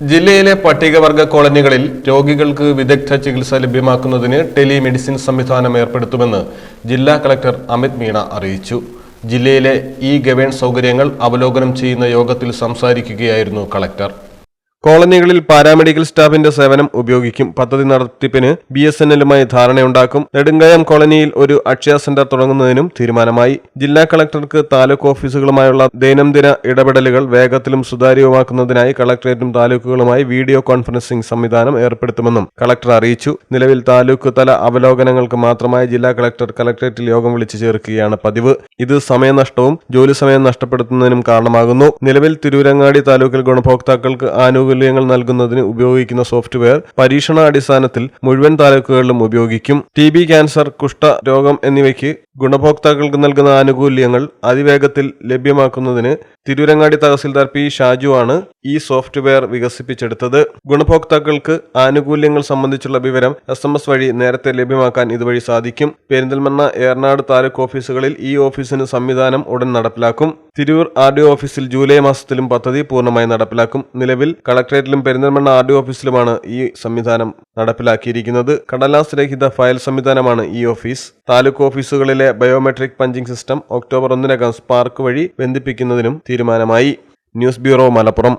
ജില്ലയിലെ പട്ടികവർഗ കോളനികളിൽ രോഗികൾക്ക് വിദഗ്ധ ചികിത്സ ലഭ്യമാക്കുന്നതിന് ടെലിമെഡിസിൻ സംവിധാനം ഏർപ്പെടുത്തുമെന്ന് ജില്ലാ കളക്ടർ അമിത് മീണ അറിയിച്ചു. ജില്ലയിലെ ഇ ഗവേൺ സൗകര്യങ്ങൾ അവലോകനം ചെയ്യുന്ന യോഗത്തിൽ സംസാരിക്കുകയായിരുന്നു കളക്ടർ. കോളനികളിൽ പാരാമെഡിക്കൽ സ്റ്റാഫിന്റെ സേവനം ഉപയോഗിക്കും. പദ്ധതി നടത്തിപ്പിന് ബി എസ് എൻ എല്ലുമായി ധാരണയുണ്ടാക്കും. നെടുങ്കയം കോളനിയിൽ ഒരു അക്ഷയ സെന്റർ തുടങ്ങുന്നതിനും തീരുമാനമായി. ജില്ലാ കളക്ടർക്ക് താലൂക്ക് ഓഫീസുകളുമായുള്ള ദൈനംദിന ഇടപെടലുകൾ വേഗത്തിലും സുതാര്യവുമാക്കുന്നതിനായി കളക്ടറേറ്റും താലൂക്കുകളുമായി വീഡിയോ കോൺഫറൻസിംഗ് സംവിധാനം ഏർപ്പെടുത്തുമെന്നും കളക്ടർ അറിയിച്ചു. നിലവിൽ താലൂക്ക് തല അവലോകനങ്ങൾക്ക് മാത്രമായി ജില്ലാ കളക്ടർ കളക്ടറേറ്റിൽ യോഗം വിളിച്ചു ചേർക്കുകയാണ് പതിവ്. ഇത് സമയനഷ്ടവും ജോലി സമയം നഷ്ടപ്പെടുത്തുന്നതിനും കാരണമാകുന്നു. നിലവിൽ തിരൂരങ്ങാടി താലൂക്കിൽ ഗുണഭോക്താക്കൾക്ക് ആനുകൂല്യങ്ങൾ നൽകുന്നതിന് ഉപയോഗിക്കുന്ന സോഫ്റ്റ്വെയർ പരീക്ഷണാടിസ്ഥാനത്തിൽ മുഴുവൻ താലൂക്കുകളിലും ഉപയോഗിക്കും. ടി ബി ക്യാൻസർ കുഷ്ഠ രോഗം എന്നിവയ്ക്ക് ഗുണഭോക്താക്കൾക്ക് നൽകുന്ന ആനുകൂല്യങ്ങൾ അതിവേഗത്തിൽ ലഭ്യമാക്കുന്നതിന് തിരൂരങ്ങാടി തഹസിൽദാർ പി ഷാജു ആണ് ഈ സോഫ്റ്റ്വെയർ വികസിപ്പിച്ചെടുത്തത്. ഗുണഭോക്താക്കൾക്ക് ആനുകൂല്യങ്ങൾ സംബന്ധിച്ചുള്ള വിവരം എസ് എം എസ് വഴി നേരത്തെ ലഭ്യമാക്കാൻ ഇതുവഴി സാധിക്കും. പെരിന്തൽമണ്ണ ഏറനാട് താലൂക്ക് ഓഫീസുകളിൽ ഈ ഓഫീസിന് സംവിധാനം ഉടൻ നടപ്പിലാക്കും. തിരൂർ ആർ ഡി ഓഫീസിൽ ജൂലൈ മാസത്തിലും പദ്ധതി പൂർണമായി നടപ്പിലാക്കും. നിലവിൽ കളക്ടറേറ്റിലും പെരിന്തൽമണ്ണ ആർ ഡി ഓഫീസിലുമാണ് ഈ സംവിധാനം നടപ്പിലാക്കിയിരിക്കുന്നത്. കടലാസ് രഹിത ഫയൽ സംവിധാനമാണ് ഈ ഓഫീസ്. താലൂക്ക് ഓഫീസുകളിലെ ബയോമെട്രിക് പഞ്ചിംഗ് സിസ്റ്റം ഒക്ടോബർ ഒന്നിനകം സ്പാർക്ക് വഴി ബന്ധിപ്പിക്കുന്നതിനും തീരുമാനമായി. News bureau Malappuram.